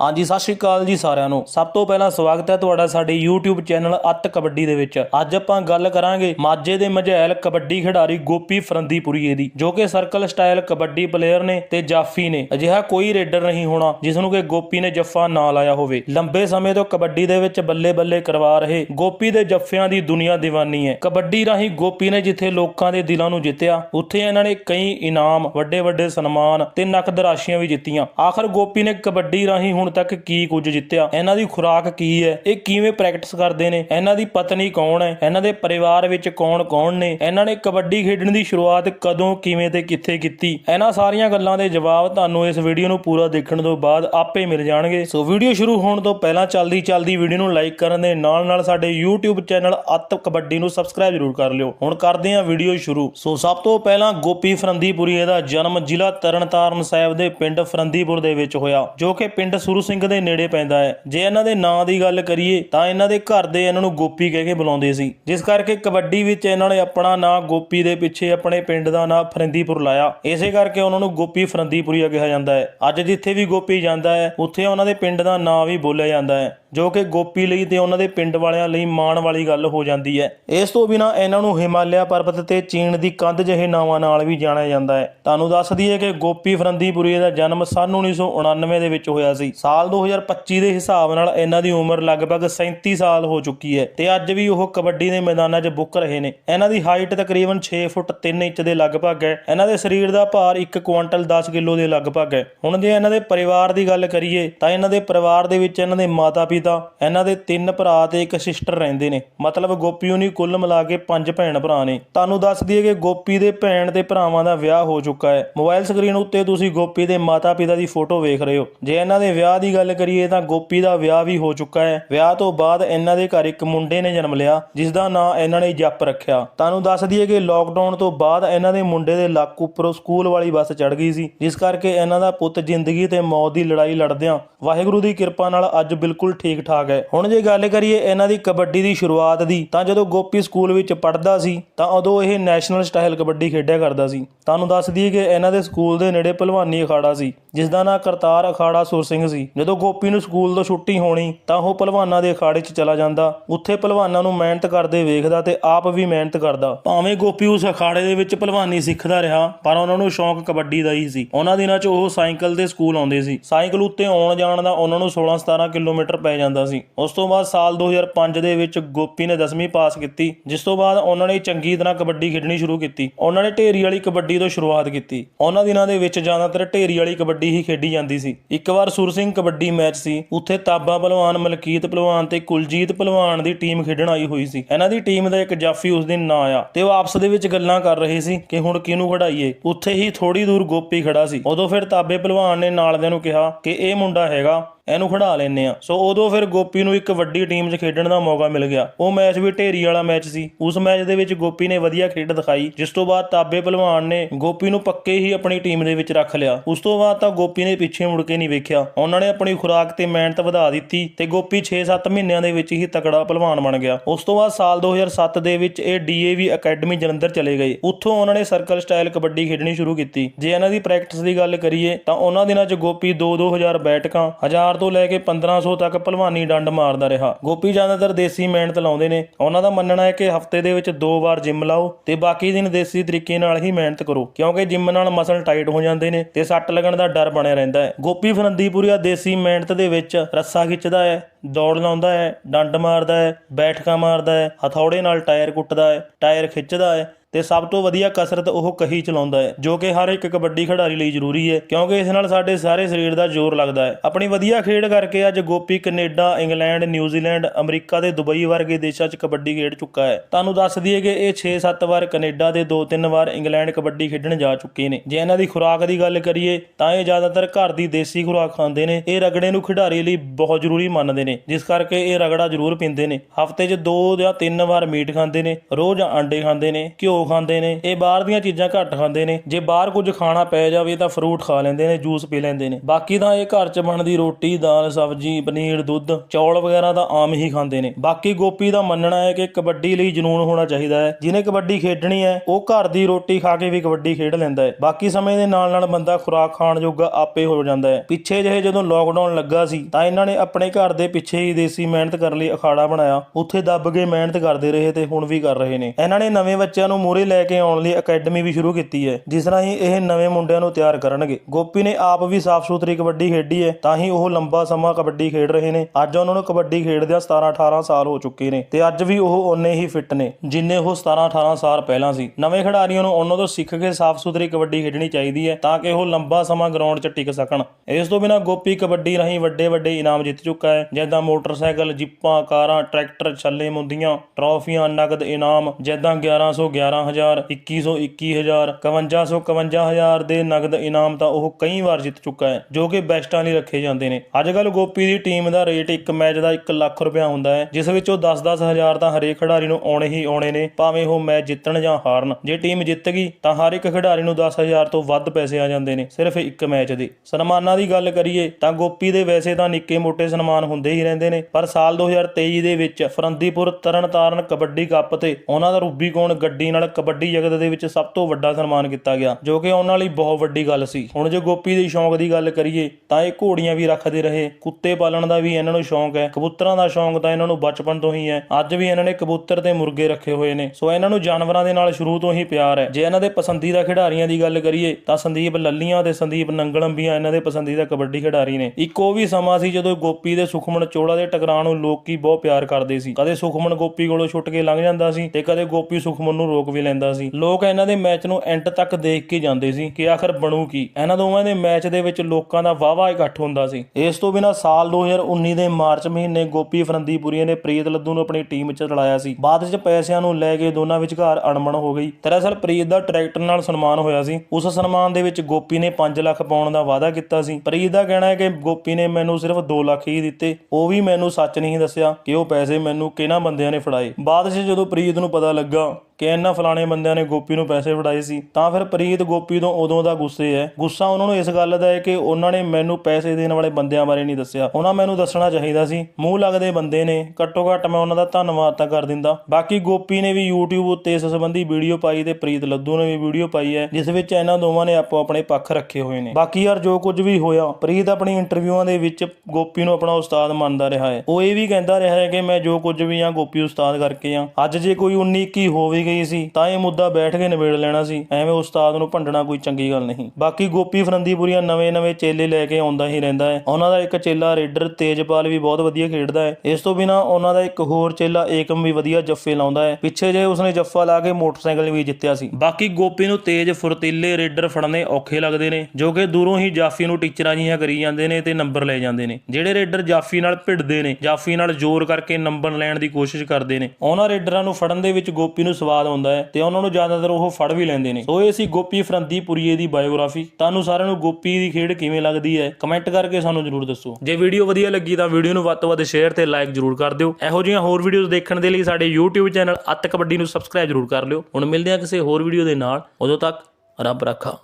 ਹਾਂਜੀ, ਸਤਿ ਸ਼੍ਰੀ ਅਕਾਲ ਜੀ ਸਾਰਿਆਂ ਨੂੰ। ਸਭ ਤੋਂ ਪਹਿਲਾਂ ਸਵਾਗਤ ਹੈ ਤੁਹਾਡਾ ਸਾਡੇ YouTube ਚੈਨਲ ਅੱਤ ਕਬੱਡੀ ਦੇ ਵਿੱਚ। ਅੱਜ ਆਪਾਂ ਗੱਲ ਕਰਾਂਗੇ ਮਾਝੇ ਦੇ ਮਝੈਲ ਕਬੱਡੀ ਖਿਡਾਰੀ ਗੋਪੀ ਫਰੰਦੀਪੁਰੀਏ ਦੀ ਜੋ ਕਿ ਸਰਕਲ ਸਟਾਈਲ ਕਬੱਡੀ ਪਲੇਅਰ ਨੇ ਤੇ ਜਾਫੀ ਨੇ। ਅਜਿਹਾ ਕੋਈ ਰੇਡਰ ਨਹੀਂ ਹੋਣਾ ਜਿਸ ਨੂੰ ਕਿ ਗੋਪੀ ਨੇ ਜੱਫਾ ਨਾ ਲਾਇਆ ਹੋਵੇ। ਲੰਬੇ ਸਮੇਂ ਤੋਂ ਕਬੱਡੀ ਦੇ ਵਿੱਚ ਬੱਲੇ ਬੱਲੇ ਕਰਵਾ ਰਹੇ ਗੋਪੀ ਦੇ ਜੱਫਿਆਂ ਦੀ ਦੁਨੀਆ دیਵਾਨੀ ਹੈ। ਕਬੱਡੀ ਰਾਹੀਂ ਗੋਪੀ ਨੇ ਜਿੱਥੇ ਲੋਕਾਂ ਦੇ ਦਿਲਾਂ ਨੂੰ ਜਿੱਤਿਆ, ਉੱਥੇ ਇਹਨਾਂ ਨੇ ਕਈ ਇਨਾਮ ਵੱਡੇ ਵੱਡੇ ਸਨਮਾਨ ਤੇ ਨਕਦ ਰਾਸ਼ੀਆਂ ਵੀ ਜਿੱਤੀਆਂ। ਆਖਰ ਗੋਪੀ ਨੇ ਕਬੱਡੀ ਰਾਹੀਂ ਹੁਣ ਤੱਕ ਕੀ ਕੁਝ ਜਿੱਤਿਆ? ਇਹਨਾਂ ਦੀ ਖੁਰਾਕ ਕੀ ਹੈ? ਇਹ ਕਿਵੇਂ ਪ੍ਰੈਕਟਿਸ ਕਰਦੇ ਨੇ? ਇਹਨਾਂ ਦੀ ਪਤਨੀ ਕੌਣ ਹੈ? ਇਹਨਾਂ ਦੇ ਪਰਿਵਾਰ ਵਿੱਚ ਕੌਣ ਕੌਣ ਨੇ? ਇਹਨਾਂ ਨੇ ਕਬੱਡੀ ਖੇਡਣ ਦੀ ਸ਼ੁਰੂਆਤ ਕਦੋਂ, ਕਿਵੇਂ ਤੇ ਕਿੱਥੇ ਕੀਤੀ? ਇਹਨਾਂ ਸਾਰੀਆਂ ਗੱਲਾਂ ਦੇ ਜਵਾਬ ਤੁਹਾਨੂੰ ਇਸ ਵੀਡੀਓ ਨੂੰ ਪੂਰਾ ਦੇਖਣ ਤੋਂ ਬਾਅਦ ਆਪੇ ਮਿਲ ਜਾਣਗੇ। ਸੋ ਵੀਡੀਓ ਸ਼ੁਰੂ ਹੋਣ ਤੋਂ ਪਹਿਲਾਂ ਚੱਲਦੀ ਚੱਲਦੀ ਵੀਡੀਓ ਨੂੰ ਲਾਈਕ ਕਰਨ ਦੇ ਨਾਲ ਨਾਲ ਸਾਡੇ YouTube ਚੈਨਲ ਅੱਤ ਕਬੱਡੀ ਨੂੰ ਸਬਸਕ੍ਰਾਈਬ ਜ਼ਰੂਰ ਕਰ ਲਿਓ। ਹੁਣ ਕਰਦੇ ਹਾਂ ਵੀਡੀਓ ਸ਼ੁਰੂ। ਸੋ ਸਭ ਤੋਂ ਪਹਿਲਾਂ ਗੋਪੀ ਫਰੰਦੀਪੁਰੀਏ ਦਾ ਜਨਮ ਜ਼ਿਲ੍ਹਾ ਤਰਨਤਾਰਨ ਸਾਹਿਬ ਦੇ ਪਿੰਡ ਫਰੰਦੀਪੁਰ ਦੇ ਵਿੱਚ ਹੋਇਆ, ਜੋ ਕਿ ਪਿੰਡ ਸੁਰੂ ਸਿੰਘ ਦੇ ਨੇੜੇ ਪੈਂਦਾ ਹੈ। ਜੇ ਇਹਨਾਂ ਦੇ ਨਾਂ ਦੀ ਗੱਲ ਕਰੀਏ, ਤਾਂ ਇਹਨਾਂ ਦੇ ਘਰ ਦੇ ਇਹਨਾਂ ਨੂੰ ਗੋਪੀ ਕਹਿ ਕੇ ਬੁਲਾਉਂਦੇ ਸੀ। ਜਿਸ ਕਰਕੇ ਕਬੱਡੀ ਵਿੱਚ ਇਹਨਾਂ ਨੇ ਆਪਣਾ ਨਾਂ ਗੋਪੀ ਦੇ ਪਿੱਛੇ ਆਪਣੇ ਪਿੰਡ ਦਾ ਨਾਂ ਫਰੰਦੀਪੁਰ ਲਾਇਆ। ਇਸੇ ਕਰਕੇ ਉਹਨਾਂ ਨੂੰ ਗੋਪੀ ਫਰੰਦੀਪੁਰੀਆ ਕਿਹਾ ਜਾਂਦਾ ਹੈ। ਅੱਜ ਜਿੱਥੇ ਵੀ ਗੋਪੀ ਜਾਂਦਾ ਹੈ, ਉੱਥੇ ਉਹਨਾਂ ਦੇ ਪਿੰਡ ਦਾ ਨਾਂ ਵੀ ਬੋਲਿਆ ਜਾਂਦਾ ਹੈ। ਜੋ ਕਿ ਗੋਪੀ ਲਈ ਤੇ ਉਹਨਾਂ ਦੇ ਪਿੰਡ ਵਾਲਿਆਂ ਲਈ ਮਾਣ ਵਾਲੀ ਗੱਲ ਹੋ ਜਾਂਦੀ ਹੈ। ਇਸ ਤੋਂ ਬਿਨਾ ਇਹਨਾਂ ਨੂੰ ਹਿਮਾਲਿਆ ਪਰਬਤ ਤੇ ਚੀਨ ਦੀ ਕੰਧ ਜਿਹੇ ਨਾਵਾਂ ਨਾਲ ਵੀ ਜਾਣਿਆ ਜਾਂਦਾ ਹੈ। ਤੁਹਾਨੂੰ ਦੱਸ ਦਈਏ ਕਿ ਗੋਪੀ ਫਰੰਦੀਪੁਰੀ ਦਾ ਜਨਮ ਸੰਨ 1999 ਦੇ ਵਿੱਚ ਹੋਇਆ ਸੀ। ਸਾਲ 2025 ਦੇ ਹਿਸਾਬ ਨਾਲ ਇਹਨਾਂ ਦੀ ਉਮਰ ਲਗਭਗ 37 ਸਾਲ ਹੋ ਚੁੱਕੀ ਹੈ ਤੇ ਅੱਜ ਵੀ ਉਹ ਕਬੱਡੀ ਦੇ ਮੈਦਾਨਾਂ 'ਚ ਬੁੱਕ ਰਹੇ ਨੇ। ਇਹਨਾਂ ਦੀ ਹਾਈਟ ਤਕਰੀਬਨ 6 ਫੁੱਟ 3 ਇੰਚ ਦੇ ਲਗਭਗ ਹੈ। ਇਹਨਾਂ ਦੇ ਸਰੀਰ ਦਾ ਭਾਰ 1 ਕੁਇੰਟਲ 10 ਕਿਲੋ ਦੇ ਲਗਭਗ ਹੈ। ਹੁਣ ਜੇ ਇਹਨਾਂ ਦੇ ਪਰਿਵਾਰ ਦੀ ਗੱਲ ਕਰੀਏ ਤਾਂ ਇਹਨਾਂ ਦੇ ਪਰਿਵਾਰ ਦੇ ਵਿੱਚ ਇਹਨਾਂ ਦੇ ਮਾਤਾ ਪਿਤਾ ਪਿਤਾ ਇਹਨਾਂ ਦੇ ਤਿੰਨ ਭਰਾ ਤੇ ਇੱਕ ਸਿਸਟਰ ਰਹਿੰਦੇ ਨੇ। ਮਤਲਬ ਗੋਪੀ ਹੁਣੀ ਕੁੱਲ ਮਿਲਾ ਕੇ ਪੰਜ ਭੈਣ ਭਰਾ ਨੇ। ਤੁਹਾਨੂੰ ਦੱਸ ਦਈਏ ਕਿ ਗੋਪੀ ਦੇ ਭੈਣ ਤੇ ਭਰਾਵਾਂ ਦਾ ਵਿਆਹ ਹੋ ਚੁੱਕਾ ਹੈ। ਮੋਬਾਈਲ ਸਕਰੀਨ ਉੱਤੇ ਤੁਸੀਂ ਗੋਪੀ ਦੇ ਮਾਤਾ ਪਿਤਾ ਦੀ ਫੋਟੋ ਵੇਖ ਰਹੇ ਹੋ। ਜੇ ਇਹਨਾਂ ਦੇ ਵਿਆਹ ਦੀ ਗੱਲ ਕਰੀਏ ਤਾਂ ਗੋਪੀ ਦਾ ਵਿਆਹ ਵੀ ਹੋ ਚੁੱਕਾ ਹੈ। ਵਿਆਹ ਤੋਂ ਬਾਅਦ ਇਹਨਾਂ ਦੇ ਘਰ ਇੱਕ ਮੁੰਡੇ ਨੇ ਜਨਮ ਲਿਆ, ਜਿਸ ਦਾ ਨਾਂ ਇਹਨਾਂ ਨੇ ਜੱਪ ਰੱਖਿਆ। ਤੁਹਾਨੂੰ ਦੱਸ ਦਈਏ ਕਿ ਲੋਕਡਾਊਨ ਤੋਂ ਬਾਅਦ ਇਹਨਾਂ ਦੇ ਮੁੰਡੇ ਦੇ ਲੱਕ ਉੱਪਰੋਂ ਸਕੂਲ ਵਾਲੀ ਬੱਸ ਚੜ ਗਈ ਸੀ, ਜਿਸ ਕਰਕੇ ਇਹਨਾਂ ਦਾ ਪੁੱਤ ਜ਼ਿੰਦਗੀ ਤੇ ਮੌਤ ਦੀ ਲੜਾਈ ਲੜਦਿਆਂ ਵਾਹਿਗੁਰੂ ਦੀ ਕਿਰਪਾ ਨਾਲ ਅੱਜ ਬਿਲਕੁਲ ਠੀਕ ਠੀਕ ਠਾਕ ਹੈ। ਹੁਣ ਜੇ ਗੱਲ ਕਰੀਏ ਇਹਨਾਂ ਦੀ ਕਬੱਡੀ ਦੀ ਸ਼ੁਰੂਆਤ ਦੀ, ਤਾਂ ਜਦੋਂ ਗੋਪੀ ਸਕੂਲ ਵਿੱਚ ਪੜ੍ਹਦਾ ਸੀ, ਤਾਂ ਉਦੋਂ ਇਹ ਨੈਸ਼ਨਲ ਸਟਾਈਲ ਕਬੱਡੀ ਖੇਡਿਆ ਕਰਦਾ ਸੀ। ਤੁਹਾਨੂੰ ਦੱਸ ਦਈਏ ਕਿ ਇਹਨਾਂ ਦੇ ਸਕੂਲ ਦੇ ਨੇੜੇ ਭਲਵਾਨੀ ਅਖਾੜਾ ਸੀ, ਜਿਸ ਦਾ ਨਾਂ ਕਰਤਾਰ ਅਖਾੜਾ ਸੁਰ ਸਿੰਘ ਸੀ। ਜਦੋਂ ਗੋਪੀ ਨੂੰ ਸਕੂਲ ਤੋਂ ਛੁੱਟੀ ਹੋਣੀ, ਤਾਂ ਉਹ ਭਲਵਾਨਾਂ ਦੇ ਅਖਾੜੇ 'ਚ ਚਲਾ ਜਾਂਦਾ। ਉੱਥੇ ਭਲਵਾਨਾਂ ਨੂੰ ਮਿਹਨਤ ਕਰਦੇ ਵੇਖਦਾ ਤੇ ਆਪ ਵੀ ਮਿਹਨਤ ਕਰਦਾ। ਭਾਵੇਂ ਗੋਪੀ ਉਸ ਅਖਾੜੇ ਦੇ ਵਿੱਚ ਭਲਵਾਨੀ ਸਿੱਖਦਾ ਰਿਹਾ, ਪਰ ਉਹਨਾਂ ਨੂੰ ਸ਼ੌਂਕ ਕਬੱਡੀ ਦਾ ਹੀ ਸੀ। ਉਹਨਾਂ ਦਿਨਾਂ 'ਚ ਉਹ ਸਾਈਕਲ ਤੇ ਸਕੂਲ ਆਉਂਦੇ ਸੀ। ਸਾਈਕਲ ਉੱਤੇ ਆਉਣ ਜਾਣ ਦਾ ਉਹਨਾਂ ਨੂੰ 16-17 ਕਿਲੋਮੀਟਰ ਪੈ ਜਾਂਦਾ ਸੀ। ਉਸ ਤੋਂ ਬਾਅਦ ਸਾਲ 2005 ਦੇ ਵਿੱਚ ਗੋਪੀ ਨੇ 10ਵੀਂ ਪਾਸ ਕੀਤੀ, ਜਿਸ ਤੋਂ ਬਾਅਦ ਉਹਨਾਂ ਨੇ ਚੰਗੀ ਤਰ੍ਹਾਂ ਕਬੱਡੀ ਖੇਡਣੀ ਸ਼ੁਰੂ ਕੀਤੀ। ਉਹਨਾਂ ਨੇ ਢੇਰੀ ਵਾਲੀ ਕਬੱਡੀ ਤੋਂ ਸ਼ੁਰੂਆਤ ਕੀਤੀ। ਉਹਨਾਂ ਦਿਨਾਂ ਦੇ ਵਿੱਚ ਜ਼ਿਆਦਾਤਰ ਢੇਰੀ ਵਾਲੀ ਕਬੱਡੀ ਹੀ ਖੇਡੀ ਜਾਂਦੀ ਸੀ। ਇੱਕ ਵਾਰ ਸੂਰ ਸਿੰਘ ਕਬੱਡੀ ਮੈਚ ਸੀ, ਉੱਥੇ ਤਾਬਾ ਪਹਿਲਵਾਨ ਮਲਕੀਤ ਪਹਿਲਵਾਨ ਤੇ ਕੁਲਜੀਤ ਪਹਿਲਵਾਨ ਦੀ ਟੀਮ ਖੇਡਣ ਆਈ ਹੋਈ ਸੀ। ਇਹਨਾਂ ਦੀ ਟੀਮ ਦਾ ਇੱਕ ਜਾਫੀ ਉਸ ਦਿਨ ਨਾ ਆਇਆ ਤੇ ਉਹ ਆਪਸ ਦੇ ਵਿੱਚ ਗੱਲਾਂ ਕਰ ਰਹੇ ਸੀ ਕਿ ਹੁਣ ਕਿਹਨੂੰ ਖੜਾਈਏ। ਉੱਥੇ ਹੀ ਥੋੜੀ ਦੂਰ ਗੋਪੀ ਖੜਾ ਸੀ। ਉਦੋਂ ਫਿਰ ਤਾਬੇ ਪਹਿਲਵਾਨ ਨੇ ਨਾਲਦਿਆਂ ਨੂੰ ਕਿਹਾ ਕਿ ਇਹ ਮੁੰਡਾ ਹੈਗਾ ਇਹਨੂੰ ਖੜਾ ਲੈਨੇ ਆ ਸੋ ਉਦੋਂ ਫਿਰ ਗੋਪੀ ਨੂੰ ਇੱਕ ਵੱਡੀ ਟੀਮ 'ਚ ਖੇਡਣ ਦਾ ਮੌਕਾ ਮਿਲ ਗਿਆ। ਉਹ ਮੈਚ ਵੀ ਢੇਰੀ ਵਾਲਾ ਮੈਚ ਸੀ। ਉਸ ਮੈਚ ਦੇ ਵਿੱਚ ਗੋਪੀ ਨੇ ਵਧੀਆ ਖੇਡ ਦਿਖਾਈ, ਜਿਸ ਤੋਂ ਬਾਅਦ ਤਾਬੇ ਪਹਿਲਵਾਨ ਨੇ ਗੋਪੀ ਨੂੰ ਪੱਕੇ ਹੀ ਆਪਣੀ ਟੀਮ ਦੇ ਵਿੱਚ ਰੱਖ ਲਿਆ। ਉਸ ਤੋਂ ਬਾਅਦ ਤਾਂ ਗੋਪੀ ਨੇ ਪਿੱਛੇ ਮੁੜ ਕੇ ਨਹੀਂ ਵੇਖਿਆ। ਉਹਨਾਂ ਨੇ ਆਪਣੀ ਖੁਰਾਕ ਤੇ ਮਿਹਨਤ ਵਧਾ ਦਿੱਤੀ ਤੇ ਗੋਪੀ 6-7 ਮਹੀਨਿਆਂ ਦੇ ਵਿੱਚ ਹੀ ਤਕੜਾ ਪਹਿਲਵਾਨ ਬਣ ਗਿਆ। ਉਸ ਤੋਂ ਬਾਅਦ ਸਾਲ 2007 ਦੇ ਵਿੱਚ ਇਹ ਡੀਏਵੀ ਅਕੈਡਮੀ ਜਲੰਧਰ ਚਲੇ ਗਏ। ਉੱਥੋਂ ਉਹਨਾਂ ਨੇ ਸਰਕਲ ਸਟਾਈਲ ਕਬੱਡੀ ਖੇਡਣੀ ਸ਼ੁਰੂ ਕੀਤੀ। ਜੇ ਇਹਨਾਂ ਦੀ ਪ੍ਰੈਕਟਿਸ ਦੀ ਗੱਲ ਕਰੀਏ, ਤਾਂ ਉਹਨਾਂ ਦਿਨਾਂ 'ਚ ਗੋਪੀ 2-2000 ਬੈਠਕਾਂ, ਹਜ਼ਾਰ 1000 ਤੋਂ ਲੈ ਕੇ 1500 ਤੱਕ ਭਲਵਾਨੀ ਡੰਡ ਮਾਰਦਾ ਰਿਹਾ। ਗੋਪੀ ਜ਼ਿਆਦਾਤਰ ਦੇਸੀ ਮਿਹਨਤ ਲਾਉਂਦੇ ਨੇ। ਉਹਨਾਂ ਦਾ ਮੰਨਣਾ ਹੈ ਕਿ ਹਫ਼ਤੇ ਦੇ ਵਿੱਚ ਦੋ ਵਾਰ ਜਿਮ ਲਾਓ ਤੇ ਬਾਕੀ ਦਿਨ ਦੇਸੀ ਤਰੀਕੇ ਨਾਲ ਹੀ ਮਿਹਨਤ ਕਰੋ, ਕਿਉਂਕਿ ਜਿਮ ਨਾਲ ਮਸਲ ਟਾਈਟ ਹੋ ਜਾਂਦੇ ਨੇ ਤੇ ਸੱਟ ਲੱਗਣ ਦਾ ਡਰ ਬਣਿਆ ਰਹਿੰਦਾ ਹੈ। ਗੋਪੀ ਫਰੰਦੀਪੁਰੀਆ ਦੇਸੀ ਮਿਹਨਤ ਦੇ ਵਿੱਚ ਰੱਸਾ ਖਿੱਚਦਾ ਹੈ, ਦੌੜ ਲਾਉਂਦਾ ਹੈ, ਡੰਡ ਮਾਰਦਾ ਹੈ, ਬੈਠਕਾਂ ਮਾਰਦਾ ਹੈ, ਹਥੌੜੇ ਨਾਲ ਟਾਇਰ ਕੁੱਟਦਾ ਹੈ, ਟਾਇਰ ਖਿੱਚਦਾ ਹੈ ਤੇ ਸਭ ਤੋਂ ਵਧੀਆ ਕਸਰਤ ਉਹ ਕਹੀ ਚਲਾਉਂਦਾ ਹੈ, ਜੋ ਕਿ ਹਰ ਇੱਕ ਕਬੱਡੀ ਖਿਡਾਰੀ ਲਈ ਜ਼ਰੂਰੀ ਹੈ, ਕਿਉਂਕਿ ਇਸ ਨਾਲ ਸਾਡੇ ਸਾਰੇ ਸਰੀਰ ਦਾ ਜ਼ੋਰ ਲੱਗਦਾ ਹੈ। ਆਪਣੀ ਵਧੀਆ ਖੇਡ ਕਰਕੇ ਅੱਜ Gopi Canada, England, New Zealand, America ਤੇ ਦੁਬਈ ਵਰਗੇ ਦੇਸ਼ਾਂ 'ਚ ਕਬੱਡੀ ਖੇਡ ਚੁੱਕਾ ਹੈ। ਤੁਹਾਨੂੰ ਦੱਸ ਦਈਏ ਕਿ ਇਹ 6-7 ਵਾਰ ਕੈਨੇਡਾ ਦੇ 2-3 ਵਾਰ ਇੰਗਲੈਂਡ ਕਬੱਡੀ ਖੇਡਣ ਜਾ ਚੁੱਕੇ ਨੇ। ਜੇ ਇਹਨਾਂ ਦੀ ਖੁਰਾਕ ਦੀ ਗੱਲ ਕਰੀਏ, ਤਾਂ ਇਹ ਜ਼ਿਆਦਾਤਰ ਘਰ ਦੀ ਦੇਸੀ ਖੁਰਾਕ ਖਾਂਦੇ ਨੇ। ਇਹ ਰਗੜੇ ਨੂੰ ਖਿਡਾਰੀ ਲਈ ਬਹੁਤ ਜ਼ਰੂਰੀ ਮੰਨਦੇ ਨੇ, ਜਿਸ ਕਰਕੇ ਇਹ ਰਗੜਾ ਜ਼ਰੂਰ ਪੀਂਦੇ ਨੇ। ਹਫ਼ਤੇ 'ਚ 2 ਜਾਂ 3 ਵਾਰ ਮੀਟ ਖਾਂਦੇ ਨੇ, ਰੋਜ਼ ਆਂਡੇ ਖਾਂਦੇ ਨੇ, ਘਿਓ ਘਿਓ ਖਾਂਦੇ ਨੇ, ਇਹ ਬਾਹਰ ਦੀਆਂ ਚੀਜ਼ਾਂ ਘੱਟ ਖਾਂਦੇ ਨੇ। ਜੇ ਬਾਹਰ ਕੁਝ ਖਾਣਾ ਪੈ ਜਾਵੇ ਤਾਂ ਫਰੂਟ ਖਾ ਲੈਂਦੇ ਨੇ ਜੂਸ ਪੀ ਲੈਂਦੇ ਨੇ। ਬਾਕੀ ਤਾਂ ਇਹ ਘਰ 'ਚ ਬਣਦੀ ਰੋਟੀ, ਦਾਲ, ਸਬਜ਼ੀ, ਪਨੀਰ, ਦੁੱਧ, ਚੌਲ ਵਗੈਰਾ ਤਾਂ ਆਮ ਹੀ ਖਾਂਦੇ ਨੇ। ਬਾਕੀ ਗੋਪੀ ਦਾ ਮੰਨਣਾ ਹੈ ਕਿ ਕਬੱਡੀ ਲਈ ਜਨੂਨ ਹੋਣਾ ਚਾਹੀਦਾ ਹੈ। ਜਿਹਨੇ ਕਬੱਡੀ ਖੇਡਣੀ ਹੈ, ਉਹ ਘਰ ਦੀ ਰੋਟੀ ਖਾ ਕੇ ਵੀ ਕਬੱਡੀ ਖੇਡ ਲੈਂਦਾ ਹੈ। ਬਾਕੀ ਸਮੇਂ ਦੇ ਨਾਲ ਨਾਲ ਬੰਦਾ ਖੁਰਾਕ ਖਾਣ ਜੋਗਾ ਆਪੇ ਹੋ ਜਾਂਦਾ ਹੈ। ਪਿੱਛੇ ਜਿਹੇ ਜਦੋਂ ਲੋਕਡਾਊਨ ਲੱਗਾ ਸੀ, ਤਾਂ ਇਹਨਾਂ ਨੇ ਆਪਣੇ ਘਰ ਦੇ ਪਿੱਛੇ ਹੀ ਦੇਸੀ ਮਿਹਨਤ ਕਰਨ ਲਈ ਅਖਾੜਾ ਬਣਾਇਆ। ਉੱਥੇ ਦੱਬ ਕੇ ਮਿਹਨਤ ਕਰਦੇ ਰਹੇ ਤੇ ਹੁਣ ਵੀ ਕਰ ਰਹੇ ਨੇ। ਇਹਨਾਂ ਨੇ ਨਵੇਂ ਬੱਚਿਆਂ ਨੂੰ ਮੂਹਰੇ ਲੈ ਕੇ ਆਉਣ ਲਈ ਅਕੈਡਮੀ ਵੀ ਸ਼ੁਰੂ ਕੀਤੀ ਹੈ, ਜਿਸ ਰਾਹੀਂ ਇਹ ਨਵੇਂ ਮੁੰਡਿਆਂ ਨੂੰ ਤਿਆਰ ਕਰਨਗੇ। ਗੋਪੀ ਨੇ ਆਪ ਵੀ ਸਾਫ਼ ਸੁਥਰੀ ਕਬੱਡੀ ਖੇਡੀ ਹੈ, ਤਾਂ ਹੀ ਉਹ ਲੰਬਾ ਸਮਾਂ ਕਬੱਡੀ ਖੇਡ ਰਹੇ ਨੇ। ਅੱਜ ਉਹਨਾਂ ਨੂੰ ਕਬੱਡੀ ਖੇਡਦਿਆਂ 17 18 ਸਾਲ ਹੋ ਚੁੱਕੇ ਨੇ ਤੇ ਅੱਜ ਵੀ ਉਹ ਓਨੇ ਹੀ ਫਿੱਟ ਨੇ, ਜਿੰਨੇ ਉਹ 17 18 ਸਾਲ ਪਹਿਲਾਂ ਸੀ। ਨਵੇਂ ਖਿਡਾਰੀਆਂ ਨੂੰ ਉਹਨਾਂ ਤੋਂ ਸਿੱਖ ਕੇ ਸਾਫ਼ ਸੁਥਰੀ ਕਬੱਡੀ ਖੇਡਣੀ ਚਾਹੀਦੀ ਹੈ, ਤਾਂ ਕਿ ਉਹ ਲੰਬਾ ਸਮਾਂ ਗਰਾਊਂਡ 'ਚ ਟਿਕ ਸਕਣ। ਇਸ ਤੋਂ ਬਿਨਾਂ ਗੋਪੀ ਕਬੱਡੀ ਰਾਹੀਂ ਵੱਡੇ ਵੱਡੇ ਇਨਾਮ ਜਿੱਤ ਚੁੱਕਾ ਹੈ, ਜਿੱਦਾਂ ਮੋਟਰਸਾਈਕਲ, ਜਿੱਪਾਂ, ਕਾਰਾਂ, ਟਰੈਕਟਰ ਛੱਲੇ ਮੁੰਦੀਆਂ ਟਰਾਫੀਆਂ, ਨਗਦ ਇਨਾਮ, ਜਿੱਦਾਂ 1100 11000 2100 21000 5500 51000 ਦੇ ਨਗਦ ਇਨਾਮ ਤਾਂ ਉਹ ਕਈ ਵਾਰ ਜਿੱਤ ਚੁੱਕਾ ਹੈ, ਜੋ ਕਿ ਬੈਸਟਾਂ ਲਈ ਰੱਖੇ ਜਾਂਦੇ ਨੇ। ਅੱਜ ਕੱਲ ਗੋਪੀ ਦੀ ਟੀਮ ਦਾ ਰੇਟ ਇੱਕ ਮੈਚ ਦਾ 1 ਲੱਖ ਰੁਪਇਆ ਹੁੰਦਾ ਹੈ, ਜਿਸ ਵਿੱਚੋਂ 10-10 ਹਜ਼ਾਰ ਤਾਂ ਹਰੇਕ ਖਿਡਾਰੀ ਨੂੰ ਆਉਣੇ ਹੀ ਆਉਣੇ ਨੇ, ਭਾਵੇਂ ਉਹ ਮੈਚ ਜਿੱਤਣ ਜਾਂ ਹਾਰਨ। ਜੇ ਟੀਮ ਜਿੱਤ ਗਈ, ਤਾਂ ਹਰ ਇੱਕ ਖਿਡਾਰੀ ਨੂੰ 10000 ਤੋਂ ਵੱਧ ਪੈਸੇ ਆ ਜਾਂਦੇ ਨੇ, ਸਿਰਫ ਇੱਕ ਮੈਚ ਦੇ। ਸਨਮਾਨਾਂ ਦੀ ਗੱਲ ਕਰੀਏ, ਤਾਂ ਗੋਪੀ ਦੇ ਵੈਸੇ ਤਾਂ ਨਿੱਕੇ ਮੋਟੇ ਸਨਮਾਨ ਹੁੰਦੇ ਹੀ ਰਹਿੰਦੇ ਨੇ, ਪਰ ਸਾਲ 2023 ਦੇ ਵਿੱਚ ਫਰੰਦੀਪੁਰ ਤਰਨਤਾਰਨ ਕਬੱਡੀ ਕੱਪ ਤੇ ਉਹਨਾਂ ਦਾ ਰੂਬੀਕੌਨ ਗੱਡੀ ਨਾਲ ਕਬੱਡੀ ਜਗਤ ਦੇ ਵਿੱਚ ਸਭ ਤੋਂ ਵੱਡਾ ਸਨਮਾਨ ਕੀਤਾ ਗਿਆ, ਜੋ ਕਿ ਉਹਨਾਂ ਲਈ ਬਹੁਤ ਵੱਡੀ ਗੱਲ ਸੀ। ਹੁਣ ਜੇ ਗੋਪੀ ਦੇ ਸ਼ੌਂਕ ਦੀ ਗੱਲ ਕਰੀਏ, ਤਾਂ ਇਹ ਘੋੜੀਆਂ ਵੀ ਰੱਖਦੇ ਰਹੇ। ਕੁੱਤੇ ਪਾਲਣ ਦਾ ਵੀ ਇਹਨਾਂ ਨੂੰ ਸ਼ੌਂਕ ਹੈ। ਕਬੂਤਰਾਂ ਦਾ ਸ਼ੌਂਕ ਤਾਂ ਇਹਨਾਂ ਨੂੰ ਬਚਪਨ ਤੋਂ ਹੀ ਹੈ। ਅੱਜ ਵੀ ਇਹਨਾਂ ਨੇ ਕਬੂਤਰ ਤੇ ਮੁਰਗੇ ਰੱਖੇ ਹੋਏ ਨੇ। ਸੋ ਇਹਨਾਂ ਨੂੰ ਜਾਨਵਰਾਂ ਦੇ ਨਾਲ ਸ਼ੁਰੂ ਤੋਂ ਹੀ ਪਿਆਰ ਹੈ। ਜੇ ਇਹਨਾਂ ਦੇ ਪਸੰਦੀਦਾ ਖਿਡਾਰੀਆਂ ਦੀ ਗੱਲ ਕਰੀਏ, ਤਾਂ ਸੰਦੀਪ ਲੱਲੀਆਂ ਤੇ ਸੰਦੀਪ ਨੰਗਲੰਬੀਆਂ ਇਹਨਾਂ ਦੇ ਪਸੰਦੀਦਾ ਕਬੱਡੀ ਖਿਡਾਰੀ ਨੇ। ਇੱਕ ਉਹ ਵੀ ਸਮਾਂ ਸੀ ਜਦੋਂ ਗੋਪੀ ਦੇ ਸੁਖਮਨ ਚੋਲਾ ਦੇ ਟਕਰਾਅ ਨੂੰ ਲੋਕੀ ਬਹੁਤ ਪਿਆਰ ਕਰਦੇ ਸੀ। ਕਦੇ ਸੁਖਮਨ ਗੋਪੀ ਕੋਲੋਂ ਛੁੱਟ ਕੇ ਲੰਘ ਜਾਂਦਾ ਸੀ ਤੇ ਕਦੇ ਗੋਪੀ ਸੁਖਮਨ ਨੂੰ ਰੋਕ ਵੀ ਲੈਂਦਾ ਸੀ। ਲੋਕ ਇਹਨਾਂ ਦੇ ਮੈਚ ਨੂੰ ਐਂਡ ਤੱਕ ਦੇਖ ਕੇ ਜਾਂਦੇ ਸੀ ਕਿ ਆਖਰ ਬਣੂ ਕੀ। ਇਹਨਾਂ ਦੋਵਾਂ ਦੇ ਮੈਚ ਦੇ ਵਿੱਚ ਲੋਕਾਂ ਦਾ ਵਾਵਾ ਇਕੱਠ ਹੁੰਦਾ ਸੀ। ਇਸ ਤੋਂ ਬਿਨਾਂ ਸਾਲ 2019 ਦੇ ਮਾਰਚ ਮਹੀਨੇ ਗੋਪੀ ਫਰੰਦੀਪੁਰੀਆ ਨੇ ਪ੍ਰੀਤ ਲੱਦੂ ਨੂੰ ਆਪਣੀ ਟੀਮ 'ਚ ਰਲਾਇਆ ਸੀ। ਬਾਅਦ 'ਚ ਪੈਸਿਆਂ ਨੂੰ ਲੈ ਕੇ ਦੋਨਾਂ ਵਿਚਕਾਰ ਅਣਬਣ ਹੋ ਗਈ। ਦਰਅਸਲ ਪ੍ਰੀਤ ਦਾ ਟਰੈਕਟਰ ਨਾਲ ਸਨਮਾਨ ਹੋਇਆ ਸੀ। ਉਸ ਸਨਮਾਨ ਦੇ ਵਿੱਚ ਗੋਪੀ ਨੇ 5 ਲੱਖ ਪਾਉਣ ਦਾ ਵਾਅਦਾ ਕੀਤਾ ਸੀ। ਪ੍ਰੀਤ ਦਾ ਕਹਿਣਾ ਹੈ ਕਿ ਗੋਪੀ ਨੇ ਮੈਨੂੰ ਸਿਰਫ 2 ਲੱਖ ਹੀ ਦਿੱਤੇ। ਉਹ ਵੀ ਮੈਨੂੰ ਸੱਚ ਨਹੀਂ ਦੱਸਿਆ ਕਿ ਉਹ ਪੈਸੇ ਮੈਨੂੰ ਕਿਹਨਾਂ ਬੰਦਿਆਂ ਨੇ ਫੜਾਏ। ਬਾਅਦ 'ਚ ਜਦੋਂ ਪ੍ਰੀਤ ਨੂੰ ਪਤਾ ਲੱਗਾ ਕਿ ਇਹਨਾਂ ਫਲਾਣੇ ਬੰਦਿਆਂ ਨੇ ਗੋਪੀ ਨੂੰ ਪੈਸੇ ਫੜਾਏ ਸੀ। ਤਾਂ ਫਿਰ ਪ੍ਰੀਤ ਗੋਪੀ ਤੋਂ ਉਦੋਂ ਦਾ ਗੁੱਸੇ ਹੈ। ਗੁੱਸਾ ਉਹਨਾਂ ਨੂੰ ਇਸ ਗੱਲ ਦਾ ਹੈ ਕਿ ਉਹਨਾਂ ਨੇ ਮੈਨੂੰ ਪੈਸੇ ਦੇਣ ਵਾਲੇ ਬੰਦਿਆਂ ਬਾਰੇ ਨਹੀਂ ਦੱਸਿਆ। ਉਹਨਾਂ ਮੈਨੂੰ ਦੱਸਣਾ ਚਾਹੀਦਾ ਸੀ। ਮੂੰਹ ਲੱਗਦੇ ਬੰਦੇ ਨੇ। ਘੱਟੋ ਘੱਟ ਮੈਂ ਉਹਨਾਂ ਦਾ ਧੰਨਵਾਦ ਤਾਂ ਕਰ ਦਿੰਦਾ। ਬਾਕੀ ਗੋਪੀ ਨੇ ਵੀ YouTube ਉੱਤੇ ਇਸ ਸੰਬੰਧੀ ਵੀਡੀਓ ਪਾਈ ਤੇ ਪ੍ਰੀਤ ਲੱਦੂ ਨੇ ਵੀ ਵੀਡੀਓ ਪਾਈ ਹੈ, ਜਿਸ ਵਿੱਚ ਇਹਨਾਂ ਦੋਵਾਂ ਨੇ ਆਪੋ ਆਪਣੇ ਪੱਖ ਰੱਖੇ ਹੋਏ ਨੇ। ਬਾਕੀ ਯਾਰ ਜੋ ਕੁਝ ਵੀ ਹੋਇਆ, ਪ੍ਰੀਤ ਆਪਣੀ ਇੰਟਰਵਿਊਆਂ ਦੇ ਵਿੱਚ ਗੋਪੀ ਨੂੰ ਆਪਣਾ ਉਸਤਾਦ ਮੰਨਦਾ ਰਿਹਾ ਹੈ। ਉਹ ਇਹ ਵੀ ਕਹਿੰਦਾ ਰਿਹਾ ਹੈ ਕਿ ਮੈਂ ਜੋ ਕੁਝ ਵੀ ਆ, ਗੋਪੀ ਉਸਤਾਦ ਕਰਕੇ ਆ। ਅੱਜ ਜੇ ਕੋਈ 19 21 ਹੋ ਵੀ ਗਈ ਸੀ, ਤਾਂ ਇਹ ਮੁੱਦਾ ਬੈਠ ਕੇ ਨਿਬੇੜ ਲੈਣਾ ਸੀ। ਐਵੇਂ ਉਸਤਾਦ ਨੂੰ ਭੰਡਣਾ ਕੋਈ ਚੰਗੀ ਗੱਲ ਨਹੀਂ। ਬਾਕੀ ਗੋਪੀ ਫਰੰਦੀਪੁਰੀਆ ਨਵੇਂ-ਨਵੇਂ ਚੇਲੇ ਲੈ ਕੇ ਆਉਂਦਾ ਹੀ ਰਹਿੰਦਾ ਹੈ। ਉਹਨਾਂ ਦਾ ਇੱਕ ਚੇਲਾ ਰੇਡਰ ਤੇਜਪਾਲ ਵੀ ਬਹੁਤ ਵਧੀਆ ਖੇਡਦਾ ਹੈ। ਇਸ ਤੋਂ ਬਿਨਾ ਉਹਨਾਂ ਦਾ ਇੱਕ ਹੋਰ ਚੇਲਾ ਏਕਮ ਵੀ ਵਧੀਆ ਜੱਫੇ ਲਾਉਂਦਾ ਹੈ। ਪਿੱਛੇ ਜੇ ਉਸਨੇ ਜੱਫਾ ਲਾ ਕੇ ਮੋਟਰਸਾਈਕਲ ਵੀ ਜਿੱਤਿਆ ਸੀ। ਬਾਕੀ ਗੋਪੀ ਨੂੰ ਤੇਜ਼ ਫੁਰਤੀਲੇ ਰੇਡਰ ਫੜਨੇ ਔਖੇ ਲੱਗਦੇ ਨੇ, ਜੋ ਕਿ ਦੂਰੋਂ ਹੀ ਜਾਫੀ ਨੂੰ ਟੀਚਰਾਂ ਜੀਆਂ ਕਰੀ ਜਾਂਦੇ ਨੇ ਤੇ ਨੰਬਰ ਲੈ ਜਾਂਦੇ ਨੇ। ਜਿਹੜੇ ਰੇਡਰ ਜਾਫੀ ਨਾਲ ਭਿੜਦੇ ਨੇ, ਜਾਫੀ ਨਾਲ ਜ਼ੋਰ ਕਰਕੇ ਨੰਬਰ ਲੈਣ ਦੀ ਕੋਸ਼ਿਸ਼ ਕਰਦੇ ਨੇ, ਉਹਨਾਂ ਰੇਡਰਾਂ ਨੂੰ ਫੜਨ ਦੇ ਵਿੱਚ ਗੋਪੀ ਨੂੰ ਸਵਾਦ ਆਉਂਦਾ ਹੈ ਤੇ ਉਹਨਾਂ ਨੂੰ ਜ਼ਿਆਦਾਤਰ ਉਹ ਫੜ ਵੀ ਲੈਂਦੇ ਨੇ। ਸੋ ਇਹ ਸੀ ਗੋਪੀ ਫਰੰਦੀਪੁਰੀਏ ਦੀ ਬਾਇਓਗ੍ਰਾਫੀ। ਤੁਹਾਨੂੰ ਸਾਰਿਆਂ ਨੂੰ ਗੋਪੀ ਦੀ ਖੇਡ ਕਿਵੇਂ ਲੱਗਦੀ ਹੈ ਕਮੈਂਟ ਕਰਕੇ ਸਾਨੂੰ ਜਰੂਰ ਦੱਸੋ। ਜੇ ਵੀਡੀਓ ਵਧੀਆ ਲੱਗੀ ਤਾਂ ਵੀਡੀਓ ਨੂੰ ਵੱਧ ਤੋਂ ਵੱਧ ਸ਼ੇਅਰ ਤੇ ਲਾਈਕ ਜਰੂਰ ਕਰ ਦਿਓ। ਇਹੋ ਜਿਹੀਆਂ ਹੋਰ ਵੀਡੀਓਜ਼ ਦੇਖਣ ਦੇ ਲਈ ਸਾਡੇ YouTube ਚੈਨਲ ਅੱਤ ਕਬੱਡੀ ਨੂੰ ਸਬਸਕ੍ਰਾਈਬ ਜਰੂਰ ਕਰ ਲਿਓ। ਹੁਣ ਮਿਲਦੇ ਹਾਂ ਕਿਸੇ ਹੋਰ ਵੀਡੀਓ ਦੇ ਨਾਲ। ਉਦੋਂ ਤੱਕ ਰੱਬ ਰੱਖਾ।